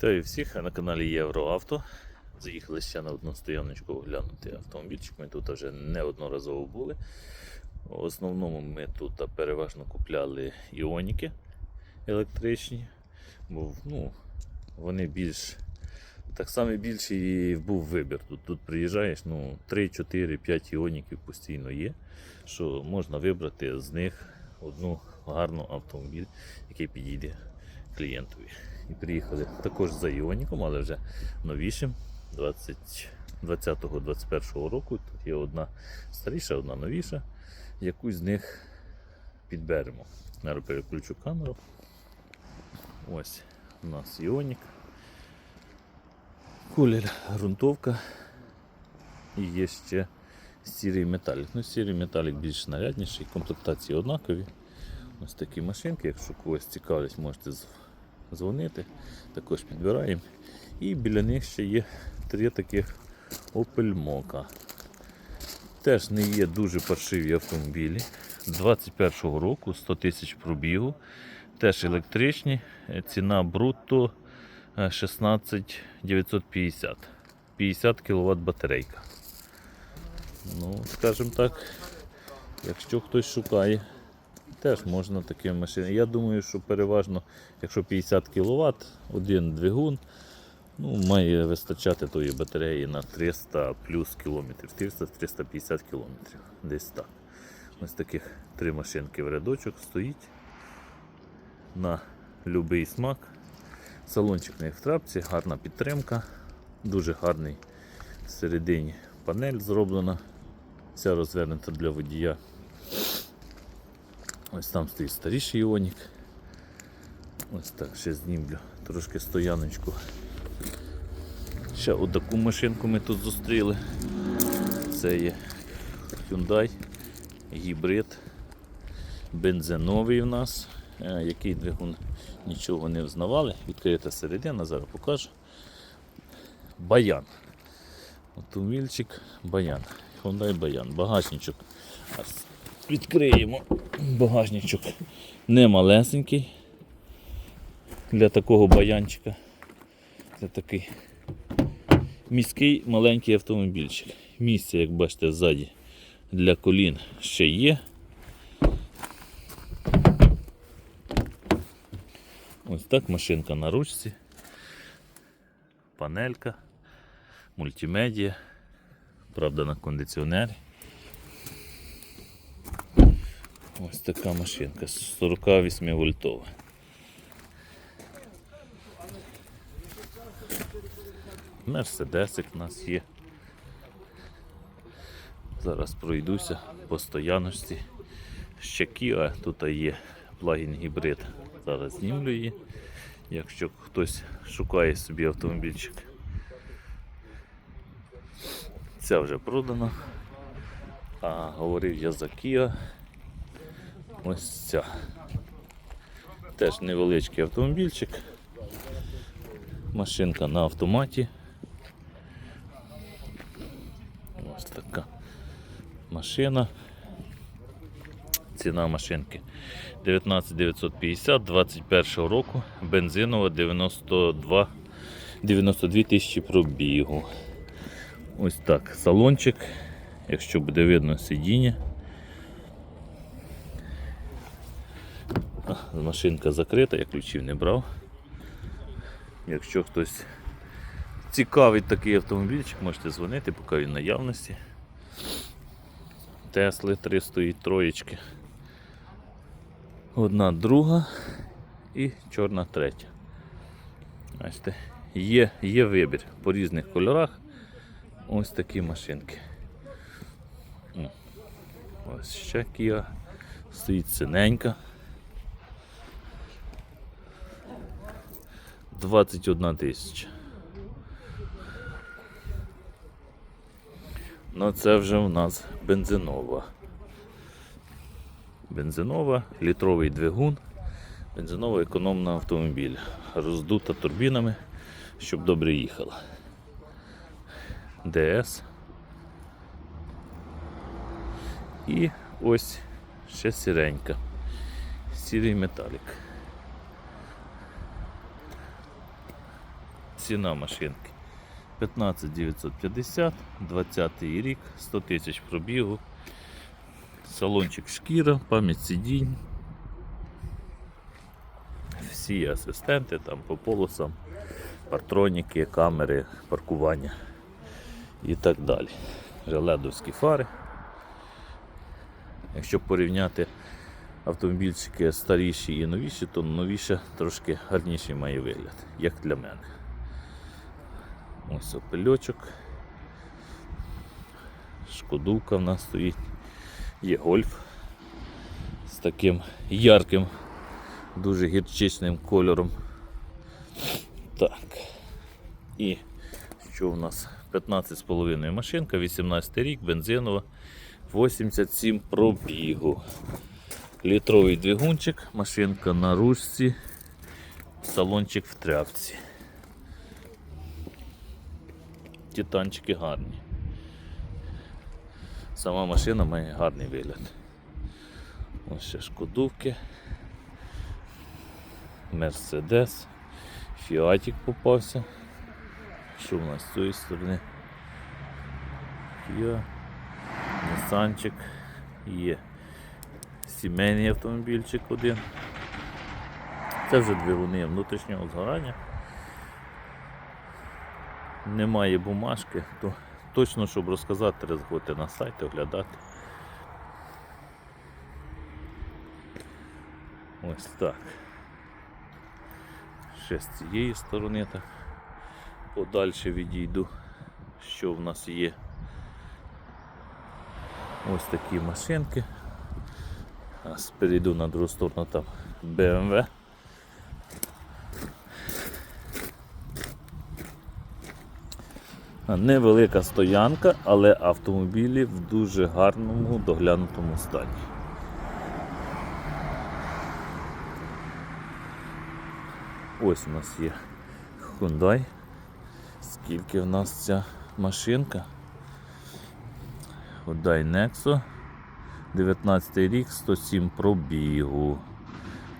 Вітаю всіх на каналі Євроавто. Заїхали ще на одну стояночку оглянути автомобільчик. Ми тут вже неодноразово були. В основному ми тут переважно купляли іоніки електричні, бо ну, вони більш так само більше і був вибір. Тут, тут приїжджаєш, ну, 3, 4, 5 іоніків постійно є, що можна вибрати з них одну гарну автомобіль, який підійде клієнтові. І приїхали також за Іоніком, але вже новішим 2020-2021 року. Тут є одна старіша, одна новіша. Якусь з них підберемо. Зараз переключу камеру. Ось у нас Іонік. Колір ґрунтовка. І є ще сірий металік. Ну, сірий металік більш нарядніший, комплектації однакові. Ось такі машинки, якщо когось цікавить, можете дзвонити, також підбираємо. І біля них ще є три таких Opel Mokka. Теж не є дуже паршиві автомобілі. 21-го року 100 тисяч пробігу. Теж електричні. Ціна брутто е, 16 950. 50 кВт батарейка. Ну, скажімо так, якщо хтось шукає Теж можна такі машини. Я думаю, що переважно, якщо 50 кВт, один двигун, ну, має вистачати тої батареї на 300 плюс кілометрів, 300-350 кілометрів. Десь так. Ось таких три машинки в рядочок стоїть на будь-який смак. Салончик не в трапці, гарна підтримка, дуже гарний всередині панель зроблена, вся розвернута для водія. Ось там стоїть старіший іонік. Ось так, ще знімлю трошки стояночку. Ще отаку машинку ми тут зустріли. Це є Hyundai гібрид. Бензиновий в нас. Е, Який двигун нічого не взнавали. Відкрита середина, зараз покажу. Баян. Автомобільчик Баян. Hyundai Баян. Багажничок. Відкриємо багажничок. Не малесенький для такого баянчика. Це такий міський маленький автомобільчик. Місце, як бачите, ззаді для колін ще є. Ось так машинка на ручці, панелька, мультимедіа, правда на кондиціонері. Ось така машинка 48 вольтова. Мерседесик у нас є. Зараз пройдуся по стояночці. Ще Kia, тут є плагін гібрид. Зараз знімлю її. Якщо хтось шукає собі автомобільчик. Ця вже продана. А говорив я за Kia. Ось ця. Теж невеличкий автомобільчик. Машинка на автоматі. Ось така машина. Ціна машинки 19 950 21 року. Бензинова 92 92 тисячі пробігу. Ось так. Салончик. Якщо буде видно сидіння. Машинка закрита, я ключів не брав. Якщо хтось цікавить такий автомобільчик, можете дзвонити, поки він наявності. Тесли три стоїть троєчки. Одна друга і чорна третя. Бачите, є, є вибір по різних кольорах. Ось такі машинки. Ось ще Kia стоїть синенька. 21 тисяча. Ну це вже в нас бензинова. Бензинова, літровий двигун, бензинова економна автомобіль. Роздута турбінами, щоб добре їхала. ДС. І ось ще сіренька. Сірий металік. Ціна машинки 15 950, 20 рік, 100 тисяч пробігу. Салончик шкіра, пам'ять сидінь. Всі асистенти там по полосам, партроніки, камери, паркування і так далі. Желедовські фари. Якщо порівняти автомобільчики старіші і новіші, то новіше трошки гарніший має вигляд, як для мене. Ось опельочок. Шкодувка в нас стоїть. Є гольф з таким ярким, дуже гірчичним кольором. Так. І що в нас? 15,5 машинка, 18 рік, бензинова, 87 пробігу. Літровий двигунчик, машинка на ручці, салончик в тряпці. Титанчики гарні. Сама машина має гарний вигляд. Ось ще шкодувки. Мерседес. Фіатік попався. Що в нас з цієї сторони? Фіа. Нісанчик. Є сімейний автомобільчик один. Це вже двигуни внутрішнього згорання. Немає бумажки, то точно, щоб розказати, треба заходити на сайт, оглядати. Ось так. Ще з цієї сторони так подальше відійду, що в нас є. Ось такі машинки. А перейду на другу сторону там BMW. Невелика стоянка, але автомобілі в дуже гарному доглянутому стані. Ось у нас є Hyundai. Скільки в нас ця машинка? Hyundai Nexo. 19 рік, 107 пробігу.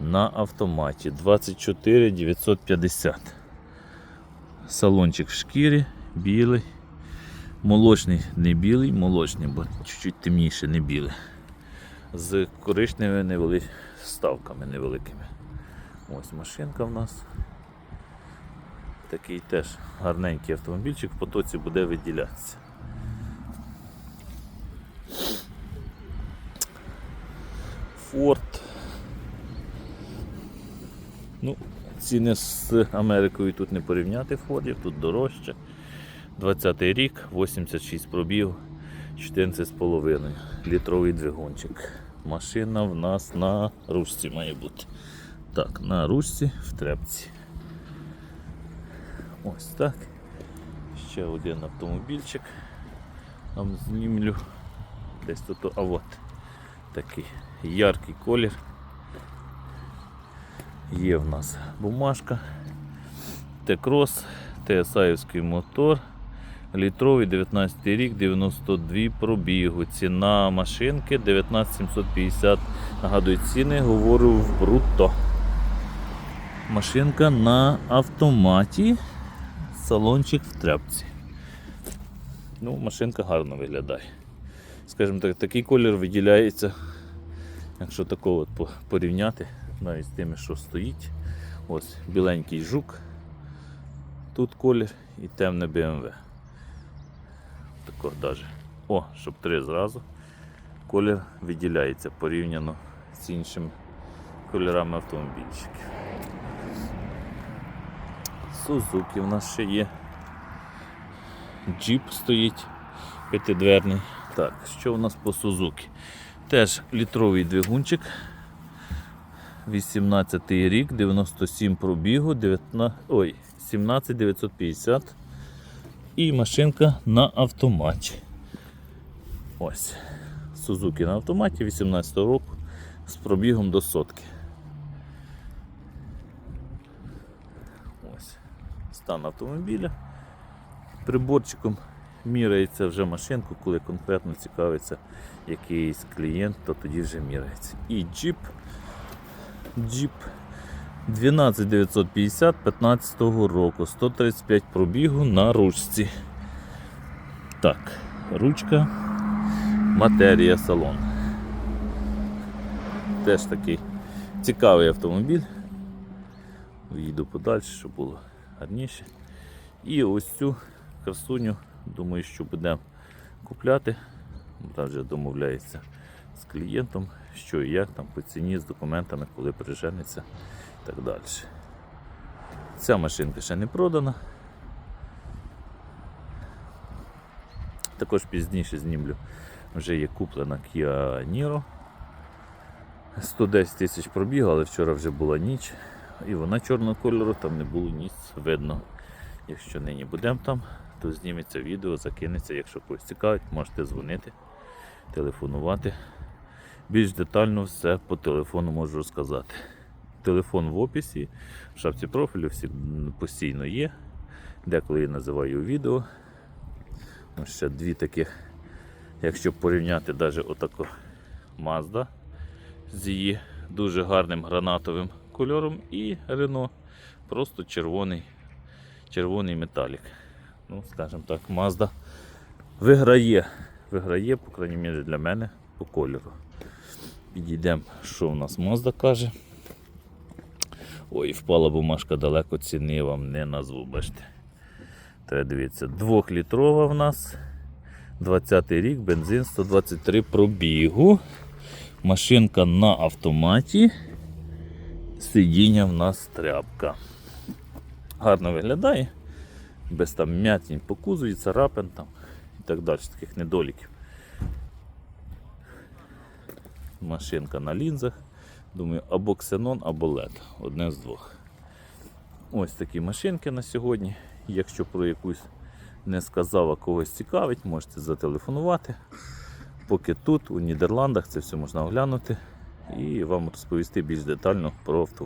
На автоматі 24 950. Салончик в шкірі, білий. Молочний, не білий, молочний, бо чуть-чуть темніше, не білий. З коричневими невели... ставками невеликими. Ось машинка в нас. Такий теж гарненький автомобільчик в потоці буде виділятися. Форд. Ну, ціни з Америкою тут не порівняти Фордів, тут дорожче. 20 рік, 86 пробіг, 14,5 літровий двигунчик. Машина в нас на ручці має бути. Так, на ручці в трепці. Ось так. Ще один автомобільчик. Там знімлю. Десь тут, а от такий яркий колір. Є в нас бумажка, Т-крос, ТСАївський мотор, літровий 19 рік, 92 пробігу. Ціна машинки 19750. Нагадую, ціни говорю в брутто. Машинка на автоматі, салончик в тряпці. Ну, машинка гарно виглядає. Скажімо так, такий колір виділяється, якщо такого от порівняти навіть з тими, що стоїть. Ось біленький жук, тут колір і темне BMW. Тако даже. О, щоб три зразу. Колір виділяється порівняно з іншими кольорами автомобільчиків. Сузуки в нас ще є. Джіп стоїть п'ятидверний. Так, що у нас по Сузуки? Теж літровий двигунчик. 18 рік, 97 пробігу, 19, ой, 17 950. І машинка на автоматі. Ось. Сузуки на автоматі 18 року з пробігом до сотки. Ось. Стан автомобіля. Приборчиком міряється вже машинку, коли конкретно цікавиться якийсь клієнт, то тоді вже міряється. І джіп. Джіп 12950 15 року. 135 пробігу на ручці. Так, ручка, матерія салон. Теж такий цікавий автомобіль. Їду подальше, щоб було гарніше. І ось цю красуню, думаю, що будемо купляти. Там вже домовляється з клієнтом, що і як там по ціні, з документами, коли приженеться так далі. Ця машинка ще не продана. Також пізніше знімлю. Вже є куплена Kia Niro. 110 тисяч пробігу, але вчора вже була ніч. І вона чорного кольору, там не було ніч видно. Якщо нині будемо там, то зніметься відео, закинеться. Якщо когось цікавить, можете дзвонити, телефонувати. Більш детально все по телефону можу розказати. Телефон в описі, в шапці профілю всі постійно є. Деколи я називаю відео. Ось ще дві таких, якщо порівняти навіть отаку Mazda з її дуже гарним гранатовим кольором і Renault просто червоний, червоний металік. Ну, скажімо так, Mazda виграє, виграє, по крайній мірі для мене, по кольору. Підійдемо, що в нас Mazda каже. Ой, впала бумажка далеко, ціни вам не назву, бачите. Треба дивіться, двохлітрова в нас. 20 й рік, бензин 123 пробігу. Машинка на автоматі. Сидіння в нас тряпка. Гарно виглядає. Без там м'ятінь по кузові, царапин там і так далі, таких недоліків. Машинка на лінзах. Думаю, або ксенон, або лед. Одне з двох. Ось такі машинки на сьогодні. Якщо про якусь не сказав, а когось цікавить, можете зателефонувати. Поки тут, у Нідерландах, це все можна оглянути і вам розповісти більш детально про автомобіль.